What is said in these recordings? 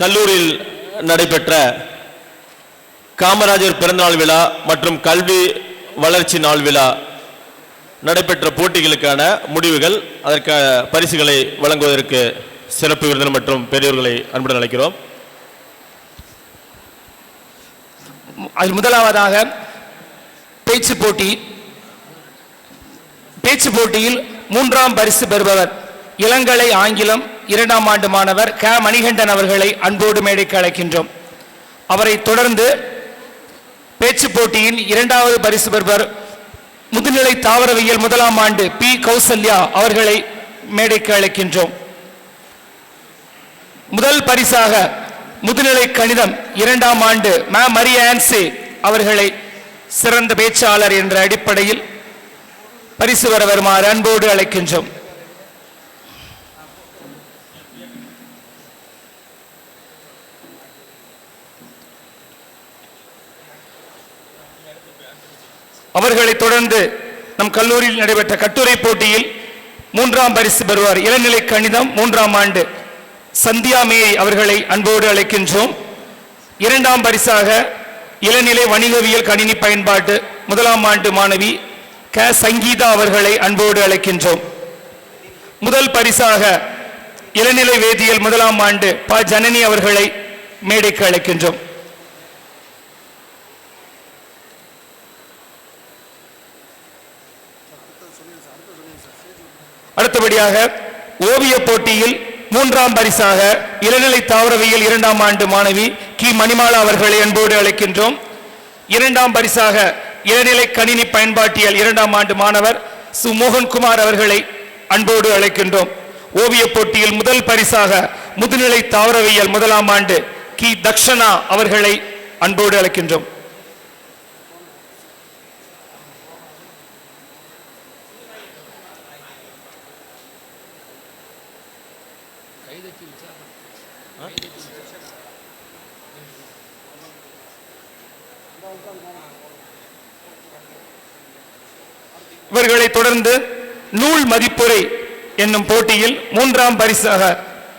கல்லூரியில் நடைபெற்ற காமராஜர் பிறந்தநாள் விழா மற்றும் கல்வி வளர்ச்சி நாள் விழா நடைபெற்ற போட்டிகளுக்கான முடிவுகள் அதற்கான பரிசுகளை வழங்குவதற்கு சிறப்பு விருந்தினர் மற்றும் பெரியோர்களை அன்புடன் அழைக்கிறோம். அதில் முதலாவதாக பேச்சு போட்டி. பேச்சு போட்டியில் மூன்றாம் பரிசு பெறுபவர் இளங்கலை ஆங்கிலம் இரண்டாம் ஆண்டு மாணவர் க. மணிகண்டன் அவர்களை அன்போடு மேடைக்கு அழைக்கின்றோம். அவரை தொடர்ந்து பேச்சு போட்டியின் இரண்டாவது பரிசு பெறுவர் முதுநிலை தாவரவியல் முதலாம் ஆண்டு பி. கௌசல்யா அவர்களை மேடைக்கு அழைக்கின்றோம். முதல் பரிசாக முதுநிலை கணிதம் இரண்டாம் ஆண்டு ம. மரிய ஆன்சே அவர்களை சிறந்த பேச்சாளர் என்ற அடிப்படையில் பரிசு வர வருமாறு அன்போடு அழைக்கின்றோம். அவர்களை தொடர்ந்து நம் கல்லூரியில் நடைபெற்ற கட்டுரை போட்டியில் மூன்றாம் பரிசு பெறுவார். இளநிலை கணிதம் மூன்றாம் ஆண்டு சந்தியா மேரி அவர்களை அன்போடு அழைக்கின்றோம். இரண்டாம் பரிசாக இளநிலை வணிகவியல் கணினி பயன்பாட்டு முதலாம் ஆண்டு மாணவி க. சங்கீதா அவர்களை அன்போடு அழைக்கின்றோம். முதல் பரிசாக இளநிலை வேதியியல் முதலாம் ஆண்டு ப. ஜனனி அவர்களை மேடைக்கு அழைக்கின்றோம். அடுத்தபடியாக ஓவிய போட்டியில் மூன்றாம் பரிசாக இளநிலை தாவரவியல் இரண்டாம் ஆண்டு மாணவி கி. மணிமாலா அவர்களை அன்போடு அழைக்கின்றோம். இரண்டாம் பரிசாக இளநிலை கணினி பயன்பாட்டியல் இரண்டாம் ஆண்டு மாணவர் சு. மோகன்குமார் அவர்களை அன்போடு அழைக்கின்றோம். ஓவிய போட்டியில் முதல் பரிசாக முதுநிலை தாவரவியல் முதலாம் ஆண்டு கி. தக்ஷனா அவர்களை அன்போடு அழைக்கின்றோம். இவர்களை தொடர்ந்து நூல் மதிப்புரை என்னும் போட்டியில் மூன்றாம் பரிசாக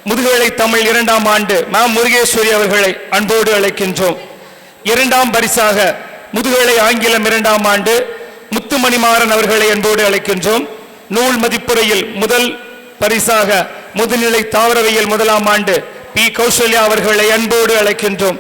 முதுகலை தமிழ் இரண்டாம் ஆண்டு மா. முருகேஸ்வரி அவர்களை அன்போடு அழைக்கின்றோம். இரண்டாம் பரிசாக முதுகலை ஆங்கிலம் இரண்டாம் ஆண்டு முத்துமணிமாறன் அவர்களை அன்போடு அழைக்கின்றோம். நூல் மதிப்புரையில் முதல் பரிசாக முதுநிலை தாவரவியல் முதலாம் ஆண்டு பி. கௌசல்யா அவர்களை அன்போடு அழைக்கின்றோம்.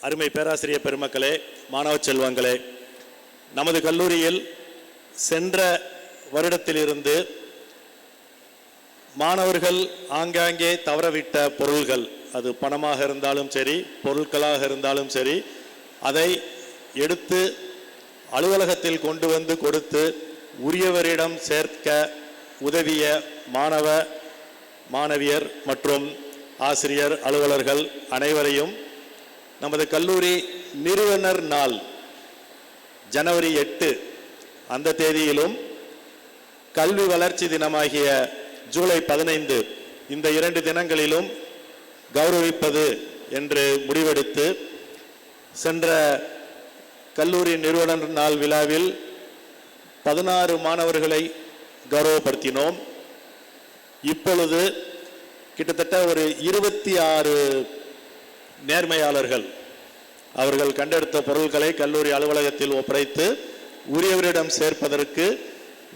அருமை பேராசிரியர் பெருமக்களே மாணவ செல்வங்களே நமது கல்லூரியில் சென்ற வருடத்திலிருந்து மாணவர்கள் ஆங்காங்கே தவறவிட்ட பொருள்கள் அது பணமாக இருந்தாலும் சரி பொருட்களாக இருந்தாலும் சரி அதை எடுத்து அலுவலகத்தில் கொண்டு வந்து கொடுத்து உரியவரிடம் சேர்க்க உதவிய மாணவ மாணவியர் மற்றும் ஆசிரியர் அலுவலர்கள் அனைவரையும் நமது கல்லூரி நிறுவனர் நாள் ஜனவரி எட்டு அந்த தேதியிலும் கல்வி வளர்ச்சி தினமாகிய ஜூலை பதினைந்து இந்த இரண்டு தினங்களிலும் கௌரவிப்பது என்று முடிவெடுத்து சென்ற கல்லூரி நிறுவனர் நாள் விழாவில் பதினாறு மாணவர்களை கௌரவப்படுத்தினோம். இப்பொழுது கிட்டத்தட்ட ஒரு இருபத்தி ஆறு நேர்மையாளர்கள் அவர்கள் கண்டெடுத்த பொருட்களை கல்லூரி அலுவலகத்தில் ஒப்படைத்து உரியவரிடம் சேர்ப்பதற்கு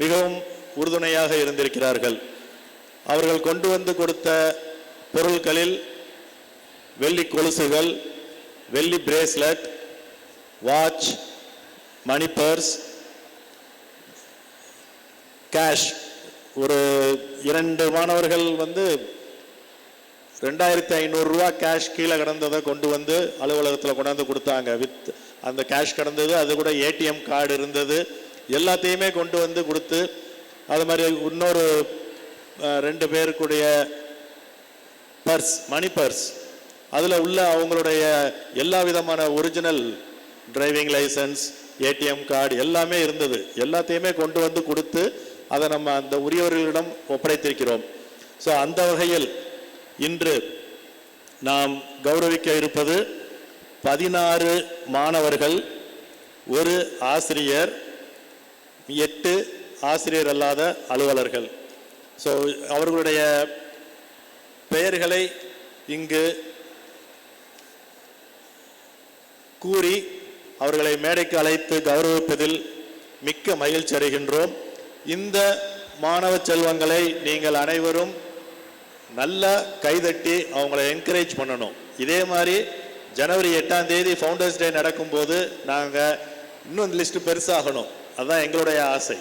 மிகவும் உறுதுணையாக இருந்திருக்கிறார்கள். அவர்கள் கொண்டு வந்து கொடுத்த பொருட்களில் வெள்ளி கொலுசுகள் வெள்ளி bracelet watch money purse cash. ஒரு இரண்டு மாணவர்கள் வந்து ரெண்டாயிரத்தி ஐநூறுரூவா கேஷ் கீழே கிடந்ததை கொண்டு வந்து அலுவலகத்தில் கொண்டாந்து கொடுத்தாங்க. வித் அந்த கேஷ் கிடந்தது அது கூட ஏடிஎம் கார்டு இருந்தது. எல்லாத்தையுமே கொண்டு வந்து கொடுத்து அது மாதிரி இன்னொரு ரெண்டு பேருக்குடைய பர்ஸ் மணி பர்ஸ். அதில் உள்ள அவங்களுடைய எல்லா விதமான original driving licence ATM card எல்லாமே இருந்தது. எல்லாத்தையுமே கொண்டு வந்து கொடுத்து அதை நம்ம அந்த உரியவர்களிடம் ஒப்படைத்திருக்கிறோம். ஸோ அந்த வகையில் இன்று நாம் கௌரவிக்க இருப்பது பதினாறு மாணவர்கள் ஒரு ஆசிரியர் எட்டு ஆசிரியர் அல்லாத அலுவலர்கள். ஸோ அவர்களுடைய பெயர்களை இங்கு கூறி அவர்களை மேடைக்கு அழைத்து கௌரவிப்பதில் மிக்க மகிழ்ச்சி அடைகின்றோம். இந்த மாணவ செல்வங்களை நீங்கள் அனைவரும் நல்லா கைதட்டி அவங்கள என்கரேஜ் பண்ணணும். இதே மாதிரி ஜனவரி எட்டாம் தேதி ஃபவுண்டர்ஸ் டே நடக்கும்போது நாங்கள் இன்னும் இந்த லிஸ்ட்டு பெருசாகணும். அதுதான் எங்களுடைய ஆசை.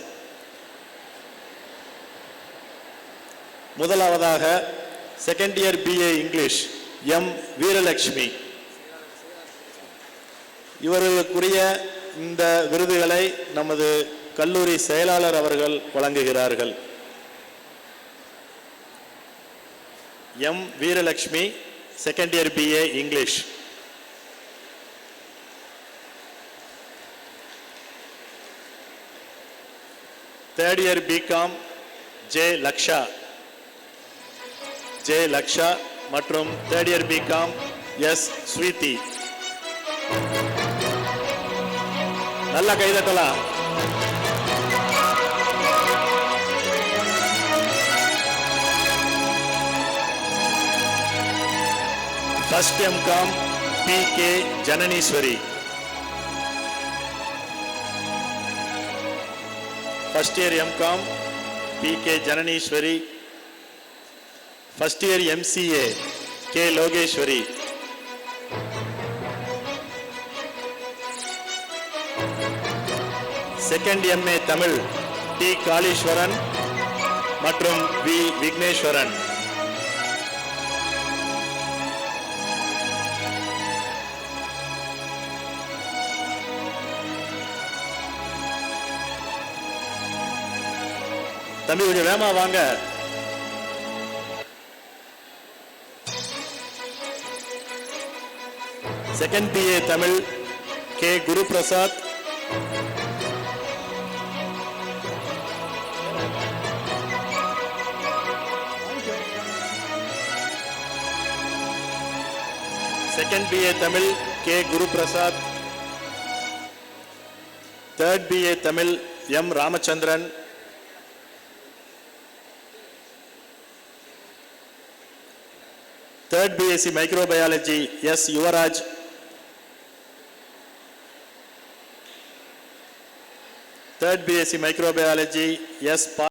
முதலாவதாக second year BA English M Veeralakshmi இவர்களுக்குரிய இந்த விருதுகளை நமது கல்லூரி செயலாளர் அவர்கள் வழங்குகிறார்கள். M. Veeralakshmi second year BA English third year BCom J Laksha J Laksha மற்றும் third year BCom S Swethi நல்ல கைதட்டலாம். First MCom P K Janeeswari first year MCom P K Janeeswari first year MCA K Lokeswari second MA Tamil T Kaleeswaran மற்றும் V Vigneswaran தம்பி கொஞ்சம் வேமா வாங்க. Second BA Tamil K Guru Prasad second BA Tamil K Guru Prasad third BA Tamil M Ramachandran. third BSc microbiology. S Yuvaraj. Third BSc microbiology. S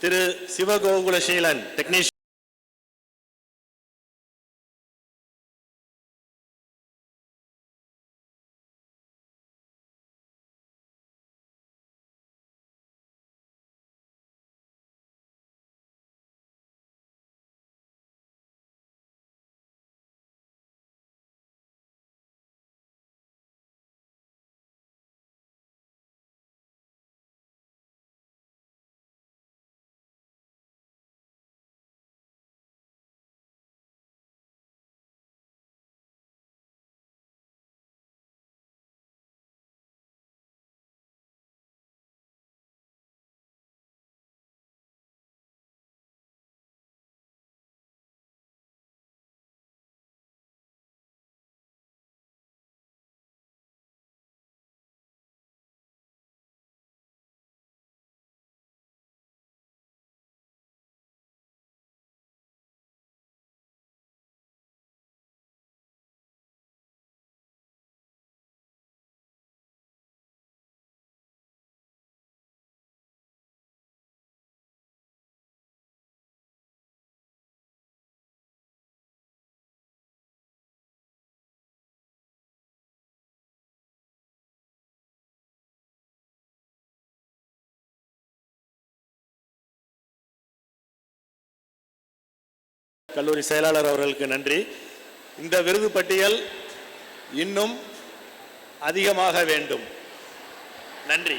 Thiru Sivagokulaseelan technician கல்லூரி செயலாளர் அவர்களுக்கு நன்றி. இந்த விருது பட்டியல் இன்னும் அதிகமாக வேண்டும். நன்றி.